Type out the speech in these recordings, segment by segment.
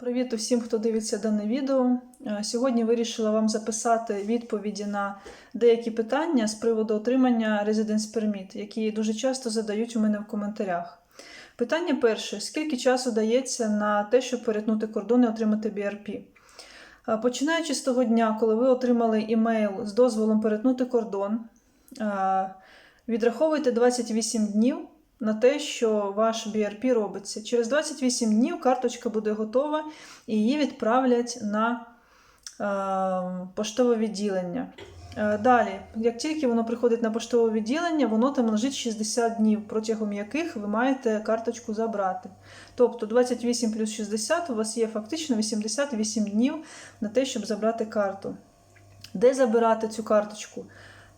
Привіт усім, хто дивиться дане відео. Е, Сьогодні вирішила вам записати відповіді на деякі питання з приводу отримання Residence Permit, які дуже часто задають у мене в коментарях. Питання перше: скільки часу дається на те, щоб перетнути кордон і отримати BRP? Е, Починаючи з того дня, коли ви отримали імейл з дозволом перетнути кордон, е, відраховуйте 28 днів на те, що ваш BRP робиться. Через 28 днів карточка буде готова і її відправлять на е, поштове відділення. Е, Далі, як тільки воно приходить на поштове відділення, воно там лежить 60 днів, протягом яких ви маєте карточку забрати. Тобто 28 плюс 60 у вас є фактично 88 днів на те, щоб забрати карту. Де забирати цю карточку?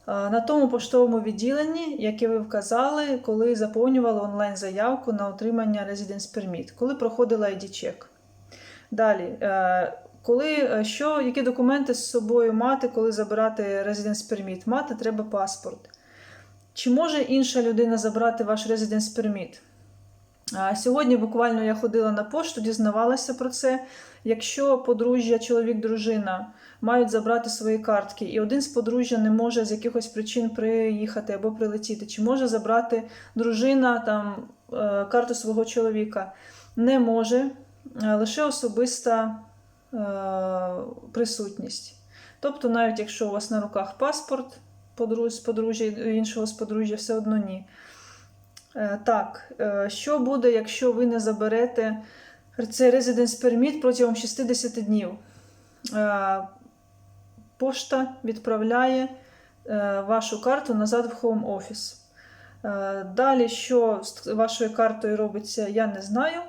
На тому поштовому відділенні, яке ви вказали, коли заповнювали онлайн-заявку на отримання Residence Permit, коли проходила ID-чек. Далі, е, коли, е, що, які документи з собою мати, коли забирати Residence Permit? Мати треба паспорт. Чи може інша людина забрати ваш Residence Permit? Сьогодні буквально я ходила на пошту, дізнавалася про це. Якщо подружжя, чоловік, дружина мають забрати свої картки, і один з подружжя не може з якихось причин приїхати або прилетіти, чи може забрати дружина там е, карту свого чоловіка? Не може, е, лише особиста е, присутність. Тобто, навіть якщо у вас на руках паспорт подру- з подружжя іншого з подружжя, все одно ні. Е, Так, е, що буде, якщо ви не заберете цей Residence Permit протягом 60 днів? Е, Пошта відправляє вашу карту назад в Home Office. Далі, що з вашою картою робиться, я не знаю.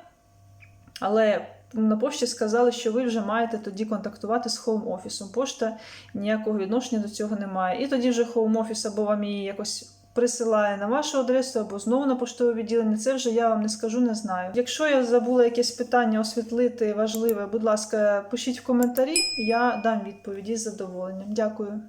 Але на пошті сказали, що ви вже маєте тоді контактувати з Home Office. Пошта ніякого відношення до цього не має. І тоді вже Home Office або вам її якось присилає на вашу адресу, або знову на поштове відділення. Це вже я вам не скажу, не знаю. Якщо я забула якесь питання освітлити важливе, будь ласка, пишіть в коментарі, я дам відповіді з задоволенням. Дякую.